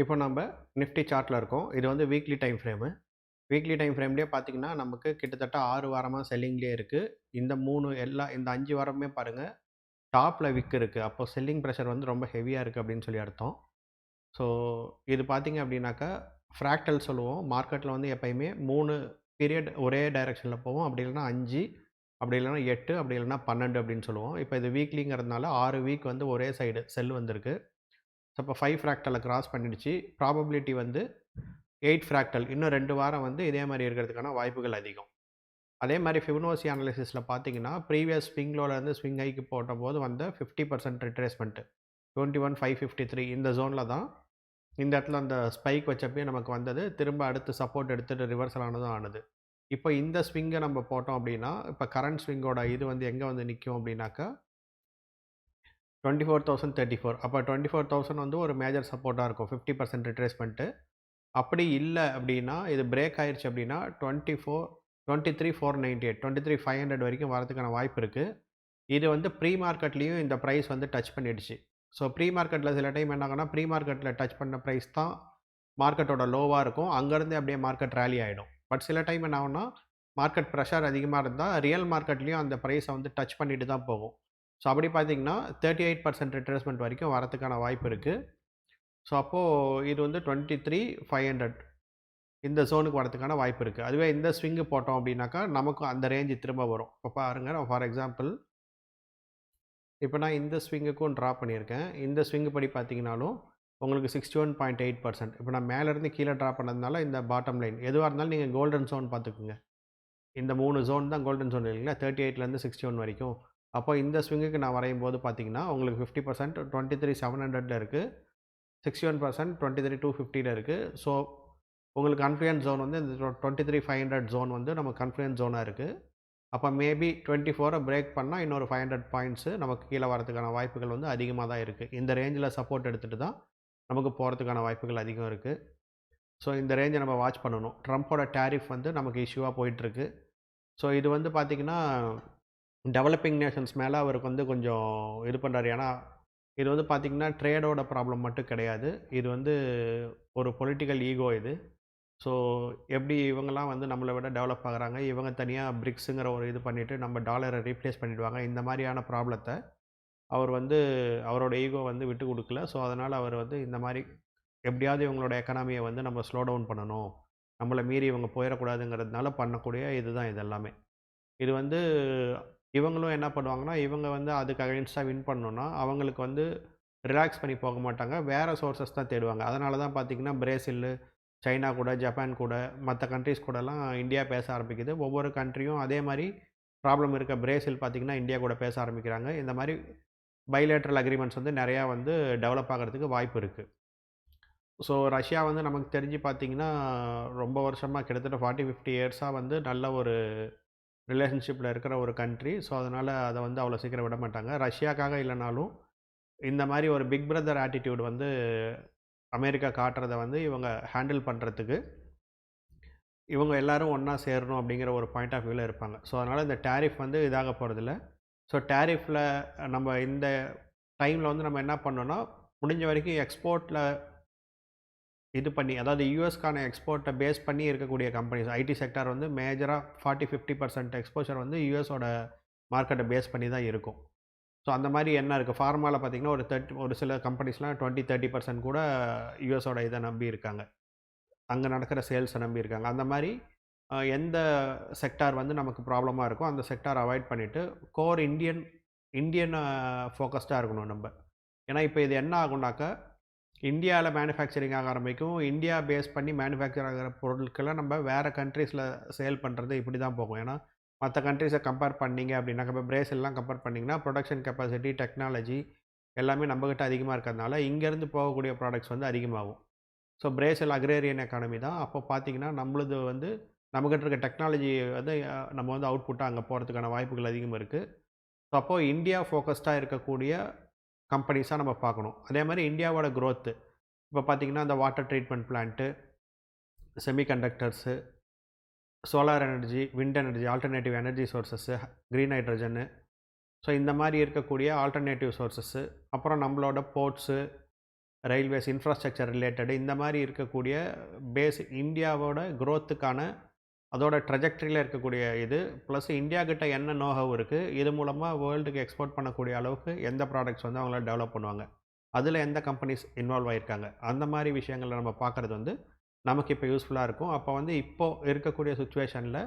இப்போ நம்ம நிஃப்டி சார்ட்டில் இருக்கோம். இது வந்து weekly time frame weekly time ஃப்ரேம்லேயே பார்த்தீங்கன்னா நமக்கு கிட்டத்தட்ட ஆறு வாரமாக செல்லிங்லேயே இருக்குது இந்த மூணு எல்லா இந்த அஞ்சு வாரமே பாருங்கள் டாப்பில் விக் இருக்குது அப்போ செல்லிங் ப்ரெஷர் வந்து ரொம்ப ஹெவியாக இருக்குது அப்படின்னு சொல்லி அர்த்தம். ஸோ இது பார்த்தீங்க அப்படின்னாக்கா ஃப்ராக்டல் சொல்லுவோம். மார்க்கெட்டில் வந்து எப்பயுமே மூணு பீரியட் ஒரே டைரெக்ஷனில் போவோம். அப்படி இல்லைன்னா அஞ்சு அப்படி இல்லைன்னா எட்டு அப்படி இல்லைன்னா பன்னெண்டு அப்படின்னு சொல்லுவோம். இப்போ இது வீக்லிங்கிறதுனால ஆறு வீக் வந்து ஒரே சைடு செல் வந்திருக்கு. ஸோ இப்போ ஃபைவ் ஃப்ராக்டலை கிராஸ் பண்ணிடுச்சு. ப்ராபபிலிட்டி வந்து எயிட் ஃப்ராக்டல் இன்னும் ரெண்டு வாரம் வந்து இதே மாதிரி இருக்கிறதுக்கான வாய்ப்புகள் அதிகம். அதே மாதிரி ஃபிப்னோசி அனாலிசிஸில் பார்த்தீங்கன்னா ப்ரீவியஸ் ஸ்விங்லோலேருந்து ஸ்விங் ஹைக்கு போட்ட போது வந்த fifty percent retracement twenty one five fifty three இந்த ஜோனில் தான் இந்த இடத்துல அந்த ஸ்பைக் வச்சப்பே நமக்கு வந்தது. திரும்ப அடுத்து சப்போர்ட் எடுத்துகிட்டு ரிவர்சல் ஆனதும் ஆனது. இப்போ இந்த ஸ்விங்கை நம்ம போட்டோம் அப்படின்னா இப்போ கரண்ட் ஸ்விங்கோட இது வந்து எங்கே வந்து நிற்கும் அப்படின்னாக்கா twenty four thousand thirty four அப்போ டுவெண்ட்டி ஃபோர் தௌசண்ட் வந்து ஒரு மேஜர் சப்போர்ட்டாக இருக்கும். ஃபிஃப்டி பர்சன்ட் ரிட்ரேஸ்மெண்ட்டு அப்படி இல்லை அப்படின்னா இது பிரேக் ஆயிடுச்சு அப்படின்னா twenty four twenty three four ninety eight twenty three five hundred வரைக்கும் வரதுக்கான வாய்ப்பு இருக்குது இது வந்து ப்ரீ மார்க்கெட்லேயும் இந்த ப்ரைஸ் வந்து டச் பண்ணிடுச்சு. ஸோ ப்ரீ மார்க்கெட்டில் சில டைம் என்ன ஆகும்னா ப்ரீ மார்க்கெட்டில் டச் பண்ண ப்ரைஸ் தான் மார்க்கெட்டோட லோவாக இருக்கும். அங்கேருந்து அப்படியே மார்க்கெட் ரேலி ஆகிடும் பட் சில டைம் என்ன ஆகும்னா மார்க்கெட் ப்ரெஷர் அதிகமாக இருந்தால் ரியல் மார்க்கெட்லேயும் அந்த ப்ரைஸை வந்து டச் பண்ணிட்டு தான் போகும். ஸோ அப்படி பார்த்தீங்கன்னா தேர்ட்டி எயிட் பர்சன்ட் ரிட்ரேஸ்மெண்ட் வரைக்கும் வரதுக்கான வாய்ப்பு இருக்குது ஸோ அப்போது இது வந்து டுவெண்ட்டி த்ரீ ஃபைவ் ஹண்ட்ரட் இந்த ஜோனுக்கு வரதுக்கான வாய்ப்பு இருக்குது அதுவே இந்த ஸ்விங்கு போட்டோம் அப்படின்னாக்கா நமக்கும் அந்த ரேஞ்சு திரும்ப வரும். இப்போ பாருங்கள் ஃபார் எக்ஸாம்பிள் இப்போ நான் இந்த ஸ்விங்குக்கும் ட்ரா பண்ணியிருக்கேன். இந்த ஸ்விங்கு படி பார்த்தீங்கனாலும் உங்களுக்கு sixty one point eight percent இப்போ நான் மேலேருந்து கீழே ட்ரா பண்ணதுனால இந்த பாட்டம் லைன் எதுவாக இருந்தாலும் நீங்கள் கோல்டன் ஜோன் பார்த்துக்குங்க. இந்த மூணு ஜோன் தான் கோல்டன் ஜோன் இல்லைங்களா? தேர்ட்டி எயிட்லேருந்து சிக்ஸ்டி ஒன் வரைக்கும். அப்போ இந்த ஸ்விங்குக்கு நான் வரையும் போது பார்த்தீங்கன்னா உங்களுக்கு fifty percent twenty three seven ஹண்ட்ரடில் இருக்குது sixty one percent twenty three two ஃபிஃப்டியில் இருக்குது ஸோ உங்களுக்கு கன்ஃப்ளூயன்ஸ் ஜோன் வந்து இந்த twenty three five hundred zone வந்து நம்ம கன்ஃப்ளூயன்ஸ் ஜோனாக இருக்குது அப்போ மேபி டுவெண்ட்டி ஃபோரை பிரேக் பண்ணால் இன்னொரு ஃபைவ் ஹண்ட்ரட் பாயிண்ட்ஸு நமக்கு கீழே வரதுக்கான வாய்ப்புகள் வந்து அதிகமாக தான் இருக்குது இந்த ரேஞ்சில் சப்போர்ட் எடுத்துகிட்டு தான் நமக்கு போகிறதுக்கான வாய்ப்புகள் அதிகம் இருக்குது ஸோ இந்த ரேஞ்சை நம்ம வாட்ச் பண்ணணும். ட்ரம்ப்போட டேரிஃப் வந்து நமக்கு இஷ்யூவாக போயிட்டுருக்கு ஸோ இது வந்து பார்த்திங்கன்னா டெவலப்பிங் நேஷன்ஸ் மேலே அவருக்கு வந்து கொஞ்சம் இது பண்ணுறாரு ஏன்னா இது வந்து பார்த்திங்கன்னா ட்ரேடோட ப்ராப்ளம் மட்டும் கிடையாது. இது வந்து ஒரு பொலிட்டிக்கல் ஈகோ இது. ஸோ எப்படி இவங்கெல்லாம் வந்து நம்மளை விட டெவலப் ஆகுறாங்க? இவங்க தனியாக பிரிக்ஸுங்கிற ஒரு இது பண்ணிவிட்டு நம்ம டாலரை ரீப்ளேஸ் பண்ணிவிடுவாங்க இந்த மாதிரியான ப்ராப்ளத்தை அவர் வந்து அவரோட ஈகோ வந்து விட்டு கொடுக்கல. ஸோ அதனால் அவர் வந்து இந்த மாதிரி எப்படியாவது இவங்களோட எக்கனாமியை வந்து நம்ம ஸ்லோ டவுன் பண்ணணும். நம்மளை மீறி இவங்க போயிடக்கூடாதுங்கிறதுனால பண்ணக்கூடிய இதுதான் இது எல்லாமே. இது வந்து இவங்களும் என்ன பண்ணுவாங்கன்னா இவங்க வந்து அதுக்கு அகைன்ஸ்டாக வின் பண்ணணுன்னா அவங்களுக்கு வந்து ரிலாக்ஸ் பண்ணி போக மாட்டாங்க. வேறு சோர்சஸ் தான் தேடுவாங்க. அதனால தான் பார்த்திங்கன்னா பிரேசில் சைனா கூட ஜப்பான் கூட மற்ற கண்ட்ரிஸ் கூடலாம் இந்தியா பேச ஆரம்பிக்குது. ஒவ்வொரு கண்ட்ரியும் அதே மாதிரி ப்ராப்ளம் இருக்க பிரேசில் பார்த்திங்கன்னா இந்தியா கூட பேச ஆரம்பிக்கிறாங்க. இந்த மாதிரி பைலேட்ரல் அக்ரிமெண்ட்ஸ் வந்து நிறையா வந்து டெவலப் ஆகிறதுக்கு வாய்ப்பு இருக்குது ஸோ ரஷ்யா வந்து நமக்கு தெரிஞ்சு பார்த்திங்கன்னா ரொம்ப வருஷமாக கிட்டத்தட்ட ஃபார்ட்டி ஃபிஃப்டி இயர்ஸாக வந்து நல்ல ஒரு ரிலேஷன்ஷிப்பில் இருக்கிற ஒரு கண்ட்ரி ஸோ அதனால் அதை வந்து அவ்வளோ சீக்கிரம் விட மாட்டாங்க. ரஷ்யாக்காக இல்லைனாலும் இந்த மாதிரி ஒரு பிக் பிரதர் ஆட்டிடியூட் வந்து அமெரிக்கா காட்டுறத வந்து இவங்க ஹேண்டில் பண்ணுறதுக்கு இவங்க எல்லாரும் ஒன்றா சேரணும் அப்படிங்கிற ஒரு பாயிண்ட் ஆஃப் வியூவில் இருப்பாங்க. ஸோ அதனால் இந்த டேரிஃப் வந்து இதாக போகிறதில்ல ஸோ டேரிஃபில் நம்ம இந்த டைமில் வந்து நம்ம என்ன பண்ணோன்னா முடிஞ்ச வரைக்கும் எக்ஸ்போர்ட்டில் இது பண்ணி அதாவது யூஎஸ்க்கான எக்ஸ்போர்ட்டை பேஸ் பண்ணி இருக்கக்கூடிய கம்பெனிஸ் ஐடி செக்டார் வந்து மேஜராக ஃபார்ட்டி ஃபிஃப்டி பர்சன்ட் எக்ஸ்போஷர் வந்து யூஎஸோட மார்க்கெட்டை பேஸ் பண்ணி தான் இருக்கும். ஸோ அந்த மாதிரி என்ன இருக்குது ஃபார்மாவில் பார்த்தீங்கன்னா ஒரு தேர்ட்டி ஒரு சில கம்பெனிஸ்லாம் டுவெண்ட்டி தேர்ட்டி பர்சன்ட் கூட யூஎஸோட இதை நம்பி இருக்காங்க. அங்கே நடக்கிற சேல்ஸை நம்பி இருக்காங்க. அந்த மாதிரி எந்த செக்டார் வந்து நமக்கு ப்ராப்ளமாக இருக்கோ அந்த செக்டார் அவாய்ட் பண்ணிவிட்டு கோர் இந்தியன் இந்தியன் ஃபோக்கஸ்டாக இருக்கணும் நம்ம. ஏன்னா இப்போ இது என்ன ஆகுனாக்கா இந்தியாவில் மேனுஃபேக்சரிங் ஆக ஆரம்பிக்கும். இந்தியா பேஸ் பண்ணி மேனுஃபேக்சர் ஆகிற பொருட்களை நம்ம வேறு கண்ட்ரீஸில் சேல் பண்ணுறது இப்படி தான் போகும். ஏன்னா மற்ற கண்ட்ரீஸை கம்பேர் பண்ணீங்க அப்படின்னாக்க இப்போ பிரேசில்லாம் கம்பேர் பண்ணிங்கன்னா ப்ரொடக்ஷன் கெப்பாசிட்டி டெக்னாலஜி எல்லாமே நம்மக்கிட்ட அதிகமாக இருக்கிறதுனால இங்கேருந்து போகக்கூடிய ப்ராடக்ட்ஸ் வந்து அதிகமாகும். ஸோ பிரேசில் அக்ரேரியன் எக்கானமி தான். அப்போ பார்த்தீங்கன்னா நம்மளது வந்து நம்மக்கிட்ட இருக்க டெக்னாலஜி வந்து நம்ம வந்து அவுட்புட்டாக அங்கே போகிறதுக்கான வாய்ப்புகள் அதிகமாக இருக்குது ஸோ அப்போது இந்தியா ஃபோக்கஸ்டாக இருக்கக்கூடிய கம்பெனிஸாக நம்ம பார்க்கணும். அதே மாதிரி இந்தியாவோட க்ரோத்து இப்போ பார்த்திங்கன்னா அந்த water treatment plant semiconductors solar energy wind energy alternative energy sources green hydrogen so இந்த மாதிரி இருக்கக்கூடிய ஆல்டர்னேட்டிவ் சோர்சஸ்ஸு அப்புறம் நம்மளோட போர்ட்ஸு ரயில்வேஸ் இன்ஃப்ராஸ்ட்ரக்சர் ரிலேட்டடு இந்த மாதிரி இருக்கக்கூடிய பேஸ் இந்தியாவோட க்ரோத்துக்கான அதோட ட்ரெஜெக்டரியில் இருக்கக்கூடிய இது ப்ளஸ் இந்தியா கிட்ட என்ன நோஹவ் இருக்குது இது மூலமாக வேர்ல்டுக்கு எக்ஸ்போர்ட் பண்ணக்கூடிய அளவுக்கு எந்த ப்ராடக்ட்ஸ் வந்து அவங்களால டெவலப் பண்ணுவாங்க அதில் எந்த கம்பெனிஸ் இன்வால்வ் ஆகியிருக்காங்க அந்த மாதிரி விஷயங்களை நம்ம பார்க்குறது வந்து நமக்கு இப்போ யூஸ்ஃபுல்லாக இருக்கும். அப்போ வந்து இப்போது இருக்கக்கூடிய சுச்சுவேஷனில்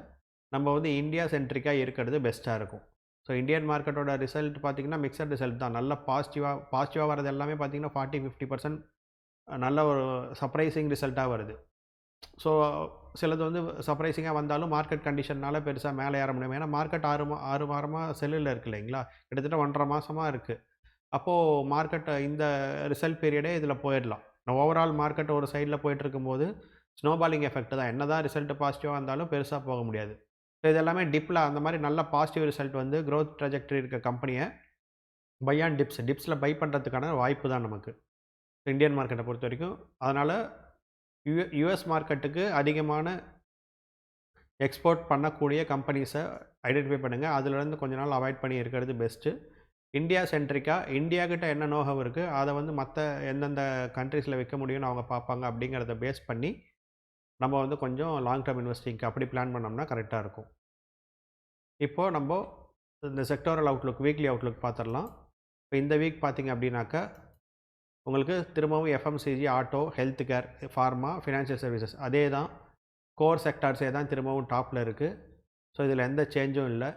நம்ம வந்து இந்தியா சென்ட்ரிக்காக இருக்கிறது பெஸ்ட்டாக இருக்கும். ஸோ இந்தியன் மார்க்கெட்டோட ரிசல்ட் பார்த்திங்கன்னா மிக்சட் ரிசல்ட் தான். நல்ல பாசிட்டிவாக பாசிட்டிவாக வரது எல்லாமே பார்த்திங்கன்னா ஃபார்ட்டி ஃபிஃப்டி பர்சன்ட் நல்ல ஒரு சர்ப்ரைசிங் ரிசல்ட்டாக வருது. ஸோ சிலது வந்து சர்ப்ரைசிங்காக வந்தாலும் மார்க்கெட் கண்டிஷன்னால பெருசாக மேலே ஏற முடியும் ஏன்னா மார்க்கெட் ஆறு மா ஆறு வாரமாக செல்லில் இருக்கு இல்லைங்களா? கிட்டத்தட்ட ஒன்றரை மாதமாக இருக்குது அப்போது மார்க்கெட் இந்த ரிசல்ட் பீரியடே இதில் போயிடலாம். ஓவரால் மார்க்கெட் ஒரு சைடில் போயிட்டு இருக்கும்போது ஸ்னோபாலிங் எஃபெக்ட் தான். என்ன தான் ரிசல்ட் பாசிட்டிவாக இருந்தாலும் பெருசாக போக முடியாது. ஸோ இது எல்லாமே டிப்பில் அந்த மாதிரி நல்ல பாசிட்டிவ் ரிசல்ட் வந்து க்ரோத் trajectory இருக்க கம்பெனியை பை ஆன் டிப்ஸ் டிப்ஸில் பை பண்ணுறதுக்கான வாய்ப்பு தான் நமக்கு. இந்தியன் மார்க்கெட்டை பொறுத்த வரைக்கும். அதனால் யு யூஎஸ் மார்க்கெட்டுக்கு அதிகமான எக்ஸ்போர்ட் பண்ணக்கூடிய கம்பெனிஸை ஐடென்டிஃபை பண்ணுங்கள் அதுலேருந்து கொஞ்ச நாள் அவாய்ட் பண்ணி இருக்கிறது பெஸ்ட்டு. இந்தியா சென்ட்ரிக்காக இந்தியா கிட்ட என்ன நோகம் இருக்குது அதை வந்து மற்ற எந்தெந்த கண்ட்ரீஸில் விற்க முடியும்னு அவங்க பார்ப்பாங்க அப்படிங்கிறத பேஸ் பண்ணி நம்ம வந்து கொஞ்சம் லாங் டேர்ம் இன்வெஸ்டிங்க்கு அப்படி பிளான் பண்ணோம்னா கரெக்டாக இருக்கும். இப்போது நம்ம இந்த செக்டோரல் அவுட்லுக் வீக்லி அவுட்லுக் பார்த்துடலாம். இப்போ இந்த வீக் பார்த்திங்க அப்படின்னாக்கா உங்களுக்கு திரும்பவும் FMCG auto health care pharma financial services அதே தான் கோர் செக்டார்ஸே தான் திரும்பவும் டாப்பில் இருக்குது ஸோ இதில் எந்த சேஞ்சும் இல்லை.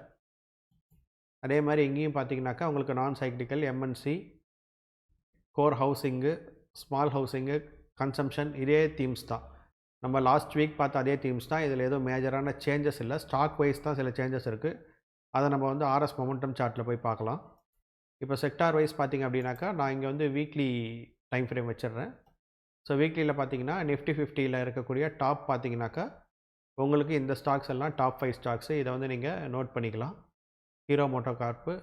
அதே மாதிரி இங்கேயும் பார்த்தீங்கன்னாக்கா உங்களுக்கு நான் cyclical MNC core housing small housing consumption இதே தீம்ஸ் தான். நம்ம லாஸ்ட் வீக் பார்த்த அதே தீம்ஸ் தான். இதில் எதுவும் மேஜரான சேஞ்சஸ் இல்லை. ஸ்டாக் வைஸ் தான் சில சேஞ்சஸ் இருக்குது அதை நம்ம வந்து ஆர்எஸ் மொமெண்டம் சார்ட்டில் போய் பார்க்கலாம். இப்போ செக்டார் வைஸ் பார்த்தீங்க அப்படின்னாக்கா நான் இங்கே வந்து வீக்லி டைம் ஃப்ரேம் வச்சிடுறேன். ஸோ வீக்லியில் பார்த்தீங்கன்னா நிஃப்டி ஃபிஃப்டியில் இருக்கக்கூடிய டாப் பார்த்தீங்கன்னாக்கா உங்களுக்கு இந்த ஸ்டாக்ஸ் எல்லாம் டாப் ஃபைவ் ஸ்டாக்ஸு இதை வந்து நீங்கள் நோட் பண்ணிக்கலாம். Hero Moto Corp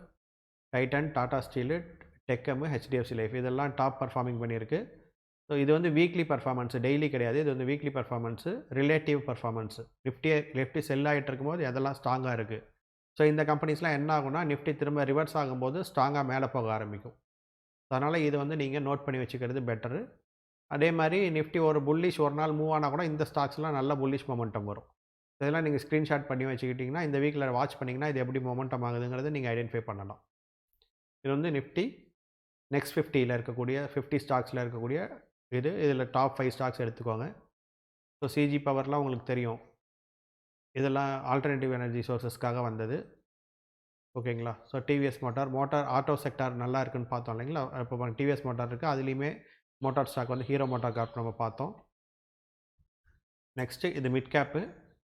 Titan Tata Steel Tech M HDFC Life இதெல்லாம் டாப் பர்ஃபார்மிங் பண்ணியிருக்கு. ஸோ இது வந்து வீக்லி பர்ஃபார்மன்ஸ் டெய்லி கிடையாது. இது வந்து weekly performance relative performance Nifty Nifty sell ஆகிட்டு இருக்கும்போது எதெல்லாம் ஸ்ட்ராங்காக இருக்குது ஸோ இந்த கம்பெனிஸ்லாம் என்ன ஆகும்னா நிஃப்டி திரும்ப ரிவர்ஸ் ஆகும்போது ஸ்ட்ராங்காக மேலே போக ஆரம்பிக்கும். அதனால் இது வந்து நீங்கள் நோட் பண்ணி வச்சுக்கிறது பெட்டரு அதே மாதிரி நிஃப்டி ஒரு புல்லிஷ் ஒரு நாள் மூவ் ஆனால் கூட இந்த ஸ்டாக்ஸ்லாம் நல்ல புல்லிஷ் மொமெண்டம் வரும். இதெல்லாம் நீங்கள் ஸ்க்ரீன்ஷாட் பண்ணி வச்சுக்கிட்டிங்கன்னா இந்த வீக்கில் வாட்ச் பண்ணிங்கன்னா இது எப்படி மொமெண்டம் ஆகுதுங்கிறது நீங்கள் ஐடென்டிஃபை பண்ணலாம். இது வந்து நிஃப்டி நெக்ஸ்ட் ஃபிஃப்டியில் இருக்கக்கூடிய ஃபிஃப்டி ஸ்டாக்ஸில் இருக்கக்கூடிய இது இதில் டாப் ஃபைவ் ஸ்டாக்ஸ் எடுத்துக்கோங்க. ஸோ சிஜி பவர்லாம் உங்களுக்கு தெரியும். இதெல்லாம் ஆல்டர்னேட்டிவ் எனர்ஜி சோர்சஸ்க்காக வந்தது. ஓகேங்களா? So TVS motor motor auto sector நல்லா இருக்குன்னு பார்த்தோம் இல்லைங்களா? இப்போ டிவிஎஸ் மோட்டார் இருக்குது அதுலேயுமே மோட்டார் ஸ்டாக் வந்து ஹீரோ மோட்டார் கார்ப் நம்ம பார்த்தோம். நெக்ஸ்ட்டு இது மிட் கேப்பு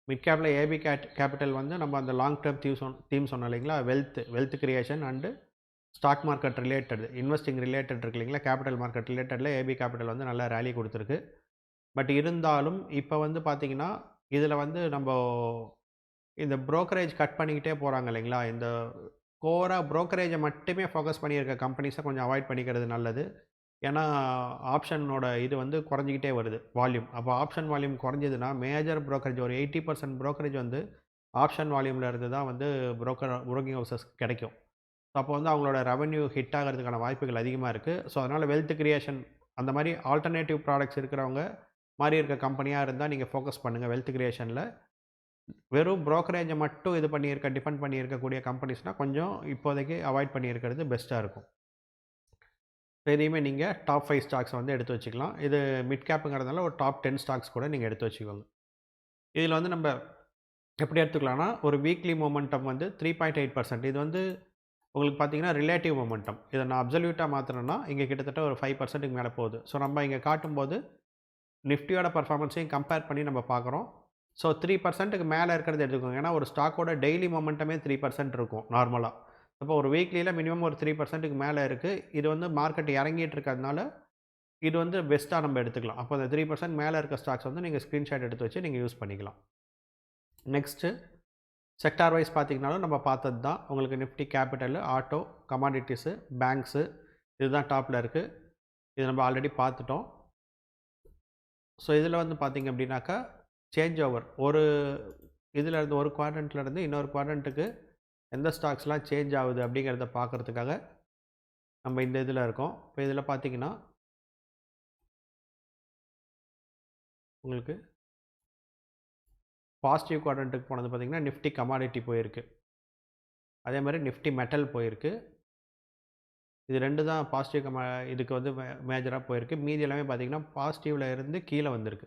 மிட் கேப்பில் ஏபி கேட் கேபிட்டல் வந்து நம்ம அந்த லாங் டேர்ம் தீம் சொன் தீம் சொன்னோம் இல்லைங்களா? Wealth wealth creation and stock market related investing related இருக்கு இல்லைங்களா? கேபிட்டல் மார்க்கெட் ரிலேட்டடில் ஏபி கேபிட்டல் வந்து நல்லா ரேலி கொடுத்துருக்கு. பட் இருந்தாலும் இப்போ வந்து பார்த்திங்கன்னா இதில் வந்து நம்ம இந்த ப்ரோக்கரேஜ் கட் பண்ணிக்கிட்டே போகிறாங்க இல்லைங்களா? இந்த கோராக ப்ரோக்கரேஜை மட்டுமே ஃபோக்கஸ் பண்ணியிருக்க கம்பெனிஸை கொஞ்சம் அவாய்ட் பண்ணிக்கிறது நல்லது. ஏன்னா ஆப்ஷனோட இது வந்து குறைஞ்சிக்கிட்டே வருது வால்யூம் அப்போ ஆப்ஷன் வால்யூம் குறைஞ்சதுன்னா மேஜர் ப்ரோக்கரேஜ் ஒரு எயிட்டி பர்சன்ட் ப்ரோக்கரேஜ் வந்து ஆப்ஷன் வால்யூமில் இருந்து தான் வந்து புரோக்கர் broking ஹவுசஸ் கிடைக்கும். ஸோ அப்போ வந்து அவங்களோட ரெவன்யூ ஹிட் ஆகிறதுக்கான வாய்ப்புகள் அதிகமாக இருக்குது ஸோ அதனால் வெல்த் கிரியேஷன் அந்த மாதிரி ஆல்டர்னேட்டிவ் ப்ராடக்ட்ஸ் இருக்கிறவங்க மாதிரி இருக்க கம்பெனியாக இருந்தால் நீங்கள் ஃபோக்கஸ் பண்ணுங்கள் வெல்த் கிரியேஷனில் வெறும் ப்ரோக்கரேஜை மட்டும் இது பண்ணியிருக்க டிபெண்ட் பண்ணியிருக்கக்கூடிய கம்பெனிஸ்னால் கொஞ்சம் இப்போதைக்கு அவாய்ட் பண்ணியிருக்கிறது பெஸ்ட்டாக இருக்கும். எதையுமே நீங்கள் டாப் ஃபைவ் ஸ்டாக்ஸ் வந்து எடுத்து வச்சுக்கலாம். இது மிட் கேப்புங்கிறதுனால ஒரு டாப் டென் ஸ்டாக்ஸ் கூட நீங்கள் எடுத்து வச்சுக்கோங்க. இதில் வந்து நம்ம எப்படி எடுத்துக்கலாம்னா ஒரு வீக்லி மொமெண்டம் வந்து த்ரீ பாயிண்ட் எயிட் பர்சன்ட் இது வந்து உங்களுக்கு பார்த்தீங்கன்னா ரிலேட்டிவ் மொமெண்டம் இதை நான் அப்சல்யூட்டாக மாற்றினேன்னா இங்கே கிட்டத்தட்ட ஒரு ஃபைவ் பர்சன்ட்டுக்கு மேலே போகுது. ஸோ நம்ம இங்கே காட்டும்போது நிஃப்டியோட பர்ஃபார்மன்ஸையும் கம்பேர் பண்ணி நம்ம பார்க்குறோம். ஸோ த்ரீ பர்சன்ட்டுக்கு மேலே இருக்கிறது எடுத்துக்கோங்க. ஏன்னா ஒரு ஸ்டாக்கோட டெய்லி மொமெண்டமே த்ரீ பர்சன்ட் இருக்கும் நார்மலாக இப்போ ஒரு வீக்லியில் மினிமம் ஒரு த்ரீ பர்சன்ட்டுக்கு மேலே இருக்குது இது வந்து மார்க்கெட் இறங்கிட்டு இருக்கிறதுனால இது வந்து பெஸ்ட்டாக நம்ம எடுத்துக்கலாம். அப்போ அந்த த்ரீ பர்சன்ட் மேலே இருக்க ஸ்டாக்ஸ் வந்து நீங்கள் ஸ்க்ரீன்ஷாட் எடுத்து வச்சு நீங்கள் யூஸ் பண்ணிக்கலாம். நெக்ஸ்ட்டு செக்டார் வைஸ் பார்த்தீங்கனாலும் நம்ம பார்த்தது தான். உங்களுக்கு Nifty capital auto commodities banks இதுதான் டாப்பில் இருக்குது இது நம்ம ஆல்ரெடி பார்த்துட்டோம். ஸோ இதில் வந்து பார்த்திங்க அப்படின்னாக்கா சேஞ்ச் ஓவர் ஒரு இதில் இருந்து ஒரு குவாட்ரண்ட்லேருந்து இன்னொரு குவாட்ரண்ட்டுக்கு எந்த ஸ்டாக்ஸ்லாம் சேஞ்ச் ஆகுது அப்படிங்கிறத பார்க்குறதுக்காக நம்ம இந்த இதில் இருக்கோம். இப்போ இதில் பார்த்தீங்கன்னா உங்களுக்கு பாசிட்டிவ் குவாட்ரண்ட்டுக்கு போனது பார்த்திங்கன்னா நிஃப்டி கமாடிட்டி போயிருக்கு. அதே மாதிரி நிஃப்டி மெட்டல் போயிருக்கு. இது ரெண்டு தான் பாசிட்டிவ் கம இதுக்கு வந்து மே மேஜராக போயிருக்கு. மீதி எல்லாமே பார்த்திங்கன்னா பாசிட்டிவில் இருந்து கீழே வந்திருக்கு.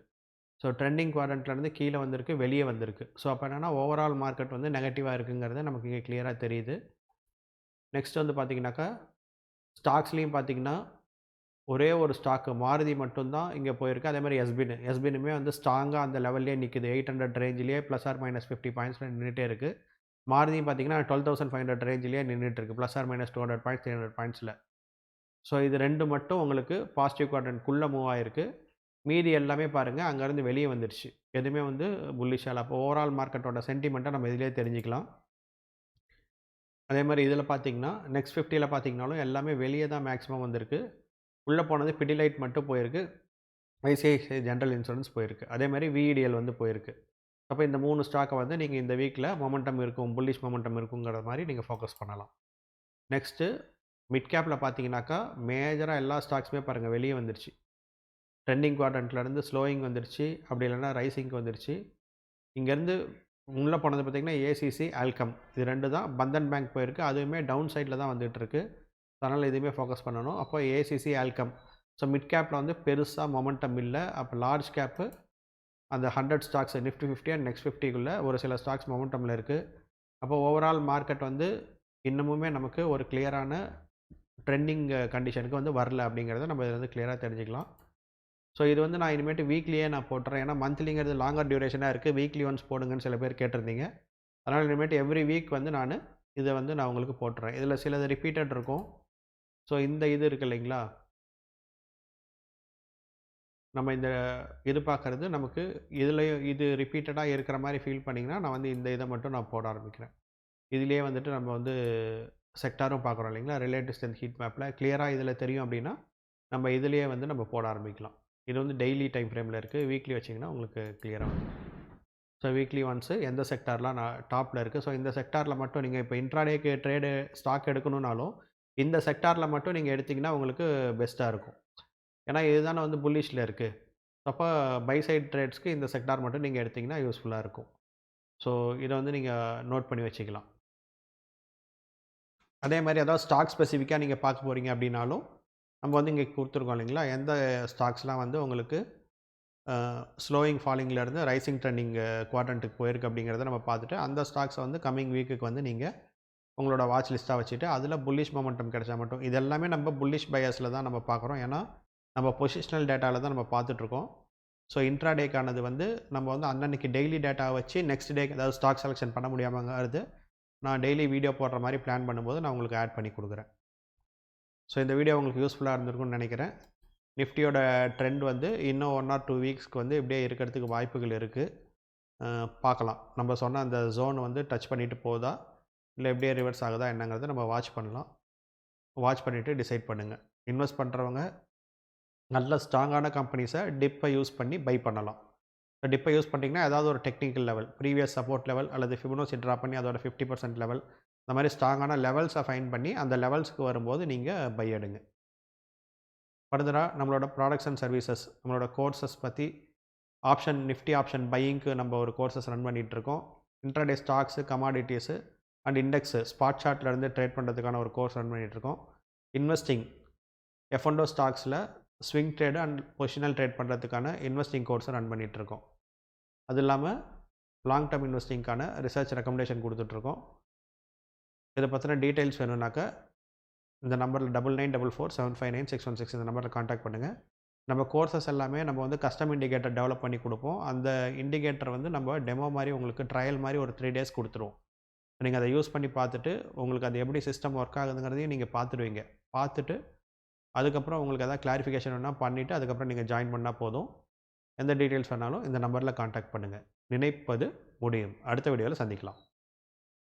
ஸோ ட்ரெண்டிங் குவாரண்ட்லேருந்து கீழே வந்திருக்கு வெளியே வந்திருக்கு. ஸோ அப்போ என்னென்னா ஓவரால் மார்க்கெட் வந்து நெகட்டிவாக இருக்குங்கிறது நமக்கு இங்கே கிளியராக தெரியுது. நெக்ஸ்ட் வந்து பார்த்திங்கனாக்கா ஸ்டாக்ஸ்லேயும் பார்த்திங்கன்னா ஒரே ஒரு ஸ்டாக்கு மாருதி மட்டும்தான் இங்கே போயிருக்கு. அதே மாதிரி எஸ்பின் எஸ்பினுமே வந்து ஸ்ட்ராங்காக அந்த லெவல்லே நிற்குது எயிட் ஹண்ட்ரட் ரேஞ்சிலேயே ப்ளஸ் ஆர் மைனஸ் ஃபிஃப்டி பாயிண்ட்ஸில் நின்றுட்டே இருக்குது மாருதியும் பார்த்தீங்கன்னா டுவெல் தௌசண்ட் ஃபைவ் ஹண்ட்ரட் ரேஞ்சிலேயே நின்றுட்டு plus or minus two hundred points three hundred பாயிண்ட்ஸில் so இது ரெண்டு மட்டும் உங்களுக்கு பாசிட்டிவ் குவாட்ரண்ட்குள்ளே மூவ் ஆயிருக்கு. மீதி எல்லாமே பாருங்கள் அங்கேருந்து வெளியே வந்துடுச்சு எதுவுமே வந்து புல்லிஷால் அப்போ ஓவரால் மார்க்கெட்டோட சென்டிமெண்ட்டை நம்ம இதிலே தெரிஞ்சுக்கலாம். அதே மாதிரி இதில் பார்த்தீங்கன்னா நெக்ஸ்ட் ஃபிஃப்டியில் பார்த்தீங்கனாலும் எல்லாமே வெளியே தான் மேக்ஸிமம் வந்திருக்கு. உள்ளே போனது பிடிலைட் மட்டும் போயிருக்கு. ஐசிஐசிஐ ஜென்ரல் இன்சூரன்ஸ் போயிருக்கு. அதே மாதிரி விஇடிஎல் வந்து போயிருக்கு. அப்போ இந்த மூணு ஸ்டாக்கை வந்து நீங்கள் இந்த வீக்கில் மொமெண்டம் இருக்கும் புல்லிஷ் மொமெண்டம் இருக்குங்கிற மாதிரி நீங்கள் ஃபோக்கஸ் பண்ணலாம். நெக்ஸ்ட்டு மிட் கேப்பில் பார்த்தீங்கன்னாக்கா மேஜராக எல்லா ஸ்டாக்ஸுமே பாருங்கள் வெளியே வந்துருச்சு. ட்ரெண்டிங் குவாட்ரண்ட்லேருந்து ஸ்லோயிங் வந்துருச்சு அப்படி இல்லைன்னா ரைசிங்க்கு வந்துருச்சு. இங்கேருந்து உள்ளே போனது பார்த்திங்கன்னா ஏசிசி ஆல்கம் இது ரெண்டு தான் பந்தன் பேங்க் போயிருக்கு அதுவுமே டவுன் சைடில் தான் வந்துட்டுருக்கு. அதனால் இதுவுமே ஃபோக்கஸ் பண்ணணும். அப்போ ஏசிசி ஆல்கம் ஸோ மிட் கேப்பில் வந்து பெருசாக மொமெண்டம் இல்லை. அப்போ லார்ஜ் கேப்பு அந்த hundred stocks Nifty fifty and next ஃபிஃப்டிக்குள்ளே ஒரு சில ஸ்டாக்ஸ் மொமெண்டமில் இருக்குது அப்போ ஓவரால் மார்க்கெட் வந்து இன்னமுமே நமக்கு ஒரு கிளியரான ட்ரெண்டிங் கண்டிஷனுக்கு வந்து வரல அப்படிங்கிறத நம்ம இதில் வந்து கிளியராக தெரிஞ்சுக்கலாம். ஸோ இது வந்து நான் இனிமேட்டு வீக்லியே நான் போட்டுறேன். ஏன்னா மந்த்லிங்கிறது லாங்கர் டியூரேஷனாக இருக்குது வீக்லி ஒன்ஸ் போடுங்கன்னு சில பேர் கேட்டிருந்தீங்க. அதனால் இனிமேட்டு எவ்ரி வீக் வந்து நான் இதை வந்து நான் உங்களுக்கு போட்டுறேன். இதில் சிலது ரிப்பீட்டட் இருக்கும். ஸோ இந்த இது இருக்குது இல்லைங்களா? நம்ம இந்த இது பார்க்குறது நமக்கு இதுலேயும் இது ரிப்பீட்டடாக இருக்கிற மாதிரி ஃபீல் பண்ணிங்கன்னா நான் வந்து இந்த இதை மட்டும் நான் போட ஆரம்பிக்கிறேன். இதுலேயே வந்துட்டு நம்ம வந்து செக்டாரும் பார்க்குறோம் இல்லைங்களா? ரிலேட்டிவ் ஸ்ட்ரென்த் ஹீட் மேப்பில் கிளியராக இதில் தெரியும் அப்படின்னா நம்ம இதுலேயே வந்து நம்ம போட ஆரம்பிக்கலாம். இது வந்து டெய்லி டைம் ஃப்ரேமில் இருக்குது வீக்லி வச்சிங்கன்னா உங்களுக்கு கிளியராக வரும் ஸோ வீக்லி ஒன்ஸு எந்த செக்டார்லாம் நான் டாப்பில் இருக்குது ஸோ இந்த செக்டாரில் மட்டும் நீங்கள் இப்போ இன்ட்ராடேக்கு ட்ரேடு ஸ்டாக் எடுக்கணுன்னாலும் இந்த செக்டாரில் மட்டும் நீங்கள் எடுத்திங்கன்னா உங்களுக்கு பெஸ்ட்டாக இருக்கும். ஏன்னா இதுதானே வந்து புல்லிஷில் இருக்குது அப்போ பை சைட் ட்ரேட்ஸ்க்கு இந்த செக்டார் மட்டும் நீங்கள் எடுத்திங்கன்னா யூஸ்ஃபுல்லாக இருக்கும். ஸோ இதை வந்து நீங்கள் நோட் பண்ணி வச்சுக்கலாம். அதே மாதிரி ஏதாவது ஸ்டாக் ஸ்பெசிஃபிக்காக நீங்கள் பார்க்க போகிறீங்க அப்படின்னாலும் நம்ம வந்து இங்கே கொடுத்துருக்கோம் இல்லைங்களா? எந்த ஸ்டாக்ஸ்லாம் வந்து உங்களுக்கு ஸ்லோயிங் ஃபாலிங்லேருந்து ரைசிங் ட்ரெண்டிங் குவாட்ரண்ட்டுக்கு போயிருக்கு அப்படிங்கிறத நம்ம பார்த்துட்டு அந்த ஸ்டாக்ஸை வந்து கம்மிங் வீக்குக்கு வந்து நீங்கள் உங்களோட வாட்ச் லிஸ்ட்டாக வச்சுட்டு அதில் புல்லிஷ் மொமெண்டம் கிடைச்சா மட்டும் இது எல்லாமே நம்ம புல்லிஷ் பயஸில் தான் நம்ம பார்க்குறோம். ஏன்னா நம்ம பொசிஷனல் டேட்டாவில் தான் நம்ம பார்த்துட்ருக்கோம். ஸோ இன்ட்ராடேக்கானது வந்து நம்ம வந்து அன்னன்னைக்கு டெய்லி டேட்டா வச்சு நெக்ஸ்ட் டே ஏதாவது ஸ்டாக் செலெக்ஷன் பண்ண முடியாமங்கிறது நான் டெய்லி வீடியோ போடுற மாதிரி பிளான் பண்ணும்போது நான் உங்களுக்கு ஆட் பண்ணி கொடுக்குறேன். ஸோ இந்த வீடியோ உங்களுக்கு யூஸ்ஃபுல்லாக இருந்திருக்கும்னு நினைக்கிறேன். நிஃப்டியோட ட்ரெண்ட் வந்து இன்னும் ஒன் ஆர் டூ வீக்ஸ்க்கு வந்து இப்படியே இருக்கிறதுக்கு வாய்ப்புகள் இருக்குது பார்க்கலாம். நம்ம சொன்ன அந்த ஜோன் வந்து டச் பண்ணிவிட்டு போதா இல்லை எப்படியே ரிவர்ஸ் ஆகுதா என்னங்கிறத நம்ம வாட்ச் பண்ணலாம். வாட்ச் பண்ணிவிட்டு டிசைட் பண்ணுங்கள் இன்வெஸ்ட் பண்ணுறவங்க நல்ல ஸ்ட்ராங்கான கம்பெனிஸை டிப்பை யூஸ் பண்ணி பை பண்ணலாம். டிப்பை யூஸ் பண்ணிங்கன்னா ஏதாவது ஒரு technical level previous support level அல்லது ஃபிபனோசி ட்ரா பண்ணி அதோட ஃபிஃப்டி பர்சன்ட் லெவல் இந்த மாதிரி ஸ்ட்ராங்கான லெவல்ஸை ஃபைன் பண்ணி அந்த லெவல்ஸ்க்கு வரும்போது நீங்கள் பை எடுங்க. ஃபர்தராக நம்மளோட ப்ராடக்ட்ஸ் அண்ட் சர்வீசஸ் நம்மளோட கோர்சஸ் பற்றி ஆப்ஷன் நிஃப்டி ஆப்ஷன் பையிங்க்கு நம்ம ஒரு கோர்சஸ் ரன் பண்ணிகிட்ருக்கோம் intraday stocks commodities and index spot சார்ட்லேருந்து trade பண்ணுறதுக்கான ஒரு கோர்ஸ் ரன் பண்ணிகிட்ருக்கோம் investing F and O ஸ்டாக்ஸில் swing trade and positional trade பண்ணுறதுக்கான இன்வெஸ்டிங் கோர்ஸை ரன் பண்ணிகிட்ருக்கோம் அது இல்லாமல் லாங் டேர்ம் இன்வெஸ்டிங்க்கான ரிசர்ச் ரெக்கமெண்டேஷன் கொடுத்துட்ருக்கோம் இதை பற்றின டீட்டெயில்ஸ் வேணும்னாக்கா இந்த நம்பரில் double nine double four seven five nine six one six இந்த நம்பரில் காண்டாக்ட் பண்ணுங்கள் நம்ம கோர்சஸ் எல்லாமே நம்ம வந்து கஸ்டம் இண்டிகேட்டர் டெவலப் பண்ணி கொடுப்போம். அந்த இண்டிகேட்டர் வந்து நம்ம டெமோ மாதிரி உங்களுக்கு ட்ரையல் மாதிரி ஒரு த்ரீ டேஸ் கொடுத்துருவோம் நீங்கள் அதை யூஸ் பண்ணி பார்த்துட்டு உங்களுக்கு அது எப்படி சிஸ்டம் ஒர்க் ஆகுதுங்கிறதையும் நீங்கள் பார்த்துடுவீங்க. பார்த்துட்டு அதுக்கப்புறம் உங்களுக்கு எதாவது கிளாரிஃபிகேஷன் வேணால் பண்ணிவிட்டு அதுக்கப்புறம் நீங்கள் ஜாயின் பண்ணால் போதும். எந்த டீட்டெயில்ஸ் வேணாலும் இந்த நம்பரில் காண்டாக்ட் பண்ணுங்கள் நினைப்பது முடியும். அடுத்த வீடியோவில் சந்திக்கலாம்.